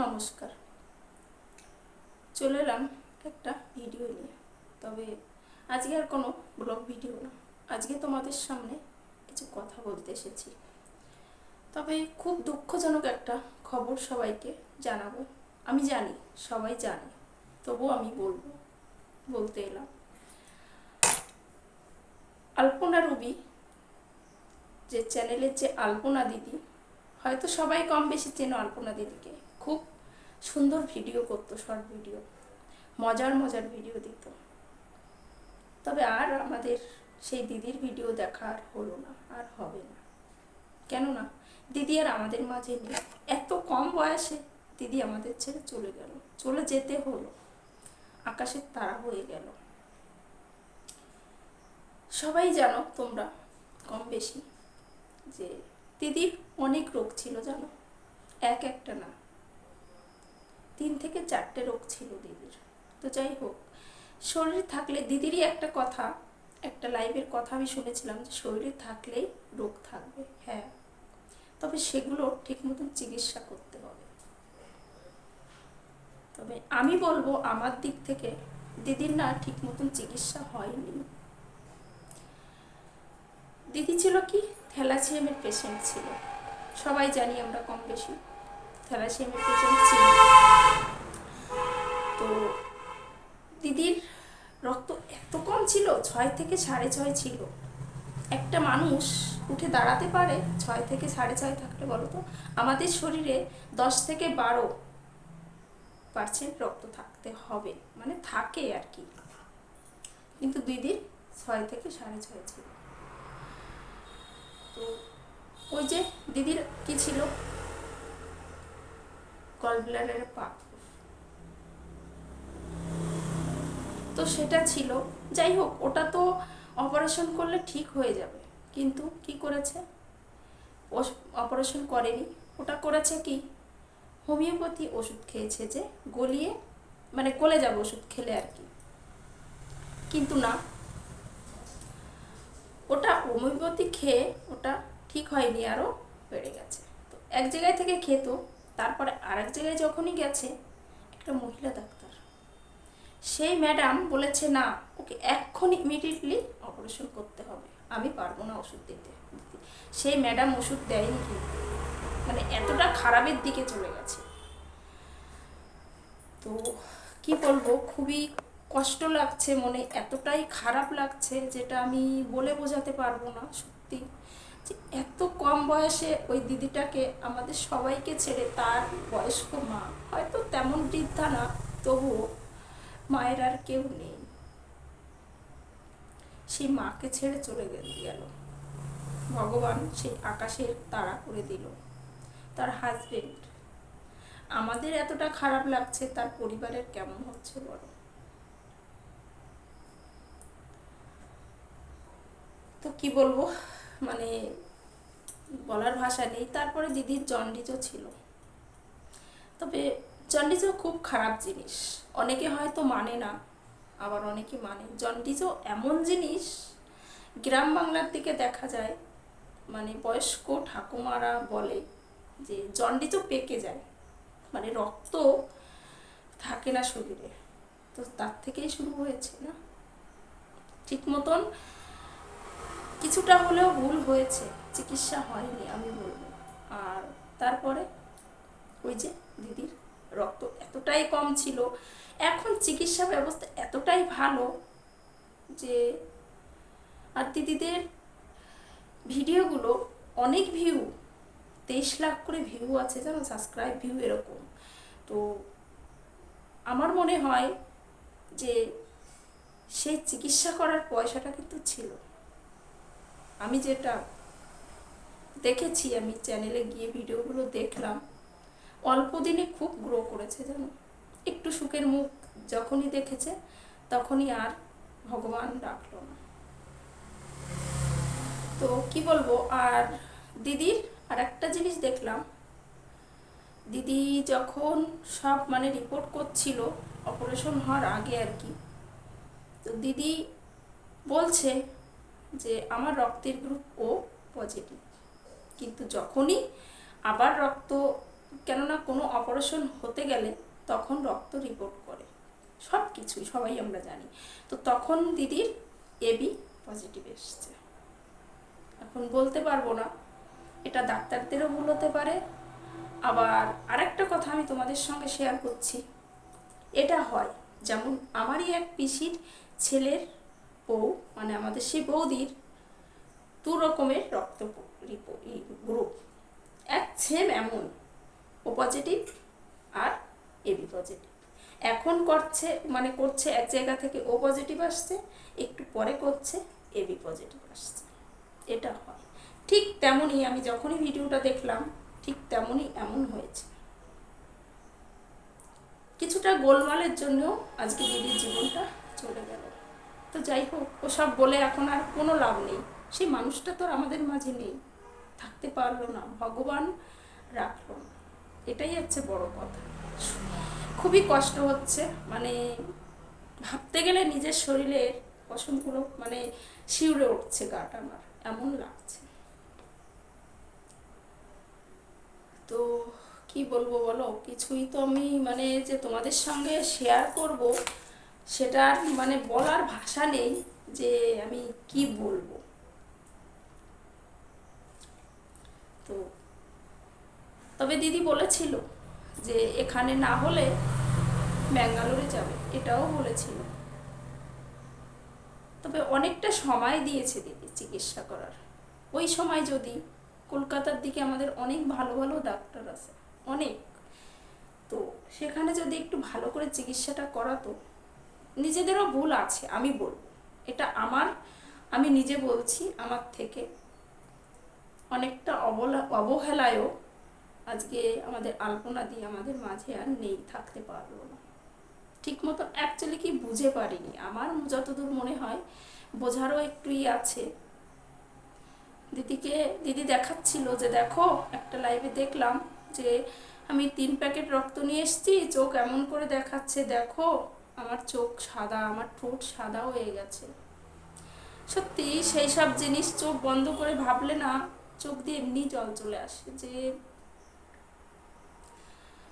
নমস্কার। চলে এলাম একটা ভিডিও নিয়ে। তবে আজকে আর কোনো ব্লগ ভিডিও না। আজকে তোমাদের সামনে কিছু কথা বলতে এসেছি। তবে খুব দুঃখজনক একটা খবর সবাইকে জানাব। আমি জানি, সবাই জানে, তবুও আমি বলব, বলতে এলাম। আলপনা রুবি, যে চ্যানেলের যে আলপনা দিদি, হয়তো সবাই কম বেশি চেনো আলপনা দিদিকে। খুব সুন্দর ভিডিও করতো শর্ট ভিডিও মজার মজার ভিডিও দিত। তবে আর আমাদের সেই দিদির ভিডিও দেখা আর হলো না, আর হবে না। কেননা, দিদি আর আমাদের মাঝে নেই। এত কম বয়সে দিদি আমাদের ছেড়ে চলে গেল। চলে যেতে হলো। আকাশের তারা হয়ে গেল। সবাই জানো তোমরা কম বেশি যে দিদির অনেক রোগ ছিল জানো? এক একটা না। তিন থেকে চারটে রোগ ছিল দিদির। তো যাই হোক, শরীর থাকলে, দিদিরই একটা কথা, একটা লাইভের কথা আমি শুনেছিলাম যে শরীরে থাকলেই রোগ থাকবে। হ্যাঁ তবে সেগুলো ঠিক মতন চিকিৎসা করতে হবে। তবে আমি বলব, আমার দিক থেকে দিদির না ঠিক মতন চিকিৎসা হয়নি। দিদি ছিল কি? থ্যালাসিয়ামের পেশেন্ট ছিল। সবাই জানি আমরা কম বেশি থ্যালাসিয়ামের পেশেন্ট ছিল তো দিদির রক্ত এত কম ছিল, ছয় থেকে সাড়ে ছয় ছিল। একটা মানুষ উঠে দাঁড়াতে পারে, ছয় থেকে সাড়ে ছয় থাকলে বলো তো, আমাদের শরীরে দশ থেকে বারো পার্সেন্ট রক্ত থাকতে হবে মানে থাকে আর কি। কিন্তু দিদির ছয় থেকে সাড়ে ছয় ছিল। তো ওই যে দিদির কি ছিল? গলব্লাডারের পাপ তো সেটা ছিল। যাই হোক, ওটা তো অপারেশন করলে ঠিক হয়ে যাবে। কিন্তু কি করেছে? অপারেশন করেনি। ওটা করেছে কি? হোমিওপ্যাথি ওষুধ খেয়েছে যে গলিয়ে মানে গলে যাবে ওষুধ খেলে আর কি। কিন্তু না। ওটা হোমিওপ্যাথি খেয়ে ওটা ঠিক হয়নি আরও বেড়ে গেছে। তো এক জায়গায় থেকে খেত। তারপরে আরেক জায়গায় যখনই গেছে, একটা মহিলা ডাক্তার। সেই ম্যাডাম বলেছে, না, ওকে এক্ষুনি ইমিডিয়েটলি অপারেশন করতে হবে। আমি পারব না ওষুধ দিতে সেই ম্যাডাম ওষুধ দেয়নি কিন্তু মানে এতটা খারাপের দিকে চলে গেছে। তো কি বলব, খুবই কষ্ট লাগছে মনে, এতটাই খারাপ লাগছে যেটা আমি বলে বোঝাতে পারব না সত্যি। যে এত কম বয়সে ওই দিদিটাকে আমাদের সবাইকে ছেড়ে তার বয়স্ক মা, হয়তো তেমন বৃদ্ধা না, তবুও মায়ের আর কেউ নেই। সেই মাকে ছেড়ে চলে গেল। ভগবান সেই আকাশের তাড়া করে দিল। তার হাজবেন্ড আমাদের এতটা খারাপ লাগছে, তার পরিবারের কেমন হচ্ছে বলো? তো কি বলব? মানে বলার ভাষা নেই। তারপরে দিদির জন্ডিসও ছিল। তবে জন্ডিসও খুব খারাপ জিনিস। অনেকে হয়তো মানে না, আবার অনেকে মানে। জন্ডিসও এমন জিনিস, গ্রাম বাংলার দিকে দেখা যায় মানে বয়স্ক ঠাকুমারা বলে যে জন্ডিসও পেকে যায়। মানে রক্ত থাকে না শরীরে। তো তার থেকেই শুরু হয়েছে না? ঠিক মতন কিছুটা হলেও ভুল হয়েছে, চিকিৎসা হয়নি আমি বলব। আর তারপরে ওই যে দিদির রক্ত এতটাই কম ছিল, এখন চিকিৎসা ব্যবস্থা এতটাই ভালো যে, আর দিদিদের ভিডিওগুলো অনেক ভিউ তেইশ লাখ করে ভিউ আছে জানো সাবস্ক্রাইব ভিউ এরকম। তো আমার মনে হয় যে সেই চিকিৎসা করার পয়সাটা কিন্তু ছিল। আমি যেটা দেখেছি, আমি চ্যানেলে গিয়ে ভিডিওগুলো দেখলাম, অল্প দিনে খুব গ্রো করেছে জানো? একটু সুখের মুখ যখনই দেখেছে, তখনই আর ভগবান ডাকলো না। তো কি বলব, আর দিদির আর একটা জিনিস দেখলাম। দিদি যখন সব মানে রিপোর্ট করছিল অপারেশন হওয়ার আগে আর কি, তো দিদি বলছে যে আমার রক্তের গ্রুপ ও পজিটিভ কিন্তু যখনই আবার রক্ত, কেননা কোনো অপারেশন হতে গেলে তখন রক্ত রিপোর্ট করে। সব কিছুই, সবাই আমরা জানি। তো তখন দিদির এবি পজিটিভ এসছে। এখন বলতে পারব না, এটা ডাক্তারদেরও ভুল হতে পারে। আবার আরেকটা কথা আমি তোমাদের সঙ্গে শেয়ার করছি। এটা হয়, যেমন আমারই এক পিসির ছেলের বউ মানে আমাদের সেই বৌদির দু রকমের রক্ত গ্রুপ। এক সেম এমন ও পজিটিভ আর এবি পজিটিভ এখন করছে মানে করছে এক জায়গা থেকে ও পজিটিভ আসছে, একটু পরে করছে এবি পজিটিভ আসছে। এটা হয়। ঠিক তেমনই আমি যখনই ভিডিওটা দেখলাম, ঠিক তেমনই এমন হয়েছে। কিছুটা গোলমালের জন্য আজকে দিদির জীবনটা চলে গেল। তো যাই হোক, ওসব বলে এখন আর কোনো লাভ নেই। সেই মানুষটা তো আমাদের মাঝে নেই। থাকতে পারল না। ভগবান রাখল না। এটাই হচ্ছে বড় কথা। খুবই কষ্ট হচ্ছে। মানে ভাবতে গেলে নিজের শরীরের পশমগুলো মানে শিউরে উঠছে গাটা আমার। এমন লাগছে। তো কি বলব বলো? কিছুই তো আমি মানে যে তোমাদের সঙ্গে শেয়ার করব সেটার মানে বলার ভাষা নেই যে আমি কি বলব। তো তবে দিদি বলেছিল যে এখানে না হলে ব্যাঙ্গালোরে যাবে, এটাও বলেছিল। তবে অনেকটা সময় দিয়েছে দিদি চিকিৎসা করার। ওই সময় যদি কলকাতার দিকে আমাদের অনেক ভালো ভালো ডাক্তার আছে, অনেক। তো সেখানে যদি একটু ভালো করে চিকিৎসাটা করাতো নিজেদেরও ভুল আছে, আমি বলব। এটা আমার, আমি নিজে বলছি, আমার থেকে অনেকটা অবলা, অবহেলায়ও আজকে আমাদের আলপনা দিয়ে আমাদের মাঝে আর নেই, থাকতে পারল না। ঠিক মতো অ্যাকচুয়ালি কি বুঝে পারিনি। আমার যতদূর মনে হয়, বোঝারও একটুই আছে। দিদিকে, দিদি দেখাচ্ছিল যে দেখো, একটা লাইভে দেখলাম যে আমি তিন প্যাকেট রক্ত নিয়ে এসেছি, চোখ এমন করে দেখাচ্ছে, দেখো। আমার চোখ সাদা, আমার ঠোঁট সাদা হয়ে গেছে। সত্যি সেই সব জিনিস চোখ বন্ধ করে ভাবলে না, চোখ দিয়ে এমনি জল চলে আসে যে,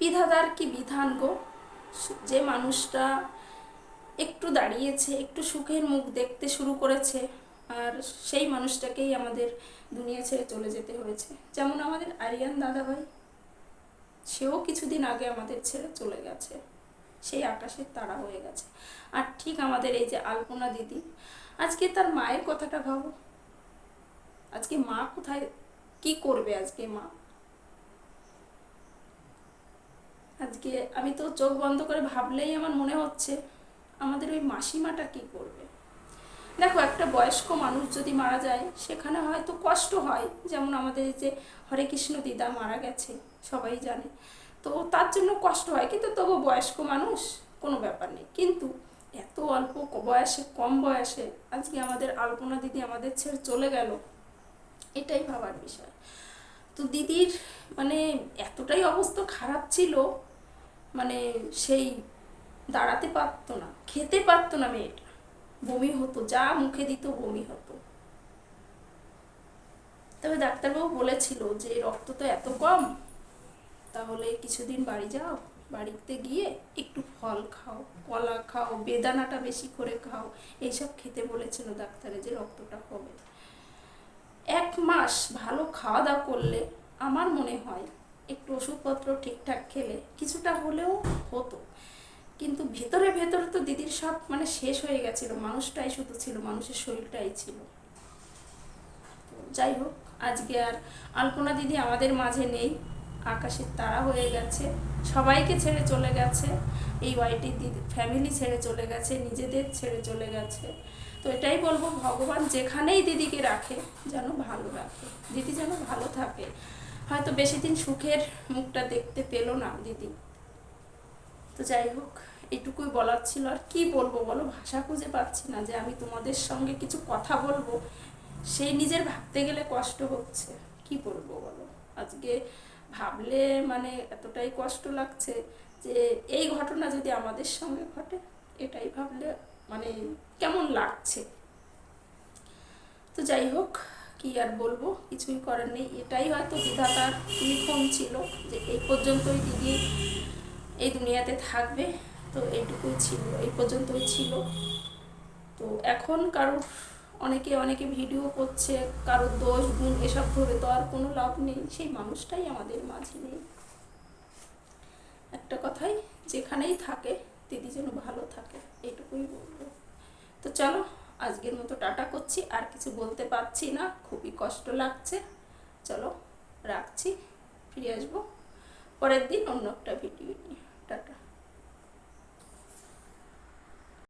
বিধাতার কি বিধান গো? যে মানুষটা একটু দাঁড়িয়েছে, একটু সুখের মুখ দেখতে শুরু করেছে, আর সেই মানুষটাকেই আমাদের দুনিয়া ছেড়ে চলে যেতে হয়েছে। যেমন আমাদের আরিয়ান দাদাভাই, সেও কিছুদিন আগে আমাদের ছেড়ে চলে গেছে। সেই আকাশের তারা হয়ে গেছে। আর ঠিক আমাদের এই যে আলপনা দিদি, আজকে তার মায়ের কথাটা ভাবো। আজকে মা কোথায়, কি করবে আজকে মা? আজকে আমি তো চোখ বন্ধ করে ভাবলেই আমার মনে হচ্ছে, আমাদের ওই মাসিমাটা কি করবে? দেখো, একটা বয়স্ক মানুষ যদি মারা যায়, সেখানে হয়তো কষ্ট হয়। যেমন আমাদের যে হরে কৃষ্ণ দিদা মারা গেছে, সবাই জানে। তো তার জন্য কষ্ট হয়। কিন্তু তবু বয়স্ক মানুষ কোনো ব্যাপার নেই। কিন্তু এত অল্প বয়সে, কম বয়সে আজকে আমাদের আলপনা দিদি আমাদের ছেড়ে চলে গেল, এটাই ভাবার বিষয়। তো দিদির মানে এতটাই অবস্থা খারাপ ছিল মানে সেই দাঁড়াতে পারতো না, খেতে পারতো না মেয়েটা। বমি হতো, যা মুখে দিত বমি হতো। তবে ডাক্তারবাবু বলেছিল যে রক্ত তো এত কম তাহলে কিছুদিন বাড়ি যাও, বাড়িতে গিয়ে একটু ফল খাও, কলা খাও, বেদানাটা বেশি করে খাও। এইসব খেতে বলেছিল ডাক্তারে যে রক্তটা কমে এক মাস ভালো খাওয়া দাওয়া করলে আমার মনে হয় একটু ওষুধপত্র ঠিকঠাক খেলে কিছুটা হলেও হতো। কিন্তু ভেতরে ভেতরে তো দিদির সব মানে শেষ হয়ে গেছিল, মানুষটাই শুধু ছিল, মানুষের শরীরটাই ছিল। যাই হোক, আজকে আর আলপনা দিদি আমাদের মাঝে নেই। আকাশের তারা হয়ে গেছে। সবাইকে ছেড়ে চলে গেছে। এই ওয়াইটির দিদি ফ্যামিলি ছেড়ে চলে গেছে, নিজেদের ছেড়ে চলে গেছে। তো এটাই বলব, ভগবান যেখানেই দিদিকে রাখে, যেন ভালো রাখে। দিদি যেন ভালো থাকে। হয়তো বেশি দিন সুখের মুখটা দেখতে পেল না দিদি। তো যাই হোক, এটুকুই বলার ছিল। আর কি বলব বলো, ভাষা খুঁজে পাচ্ছি না যে আমি তোমাদের সঙ্গে কিছু কথা বলব। সেই নিজের ভাবতে গেলে কষ্ট হচ্ছে। কি বলব বলো? আজকে ভাবলে মানে এতটাই কষ্ট লাগছে যে এই ঘটনা যদি আমাদের সঙ্গে ঘটে, এটাই ভাবলে মানে কেমন লাগছে? তো যাই হোক, কি আর বলব? কিছুই করার নেই। এটাই হয়তো বিধাতার লিখন ছিল যে এই পর্যন্তই দিদি এই দুনিয়াতে থাকবে। তো এইটুকুই ছিল, এই পর্যন্তই ছিল। তো এখন কারও অনেকে অনেকে ভিডিও করছে, কারোর দোষ, গুণ, এসব ধরে তো আর কোনো লাভ নেই। সেই মানুষটাই আমাদের মাঝে নেই। একটা কথাই, যেখানেই থাকে, দিদি যেন ভালো থাকে, এইটুকুই বলব। তো চলো, আজকের মতো টাটা করছি, আর কিছু বলতে পারছি না, খুবই কষ্ট লাগছে। চলো, রাখছি, ফিরে আসব। পরের দিন অন্য একটা ভিডিও নিয়ে।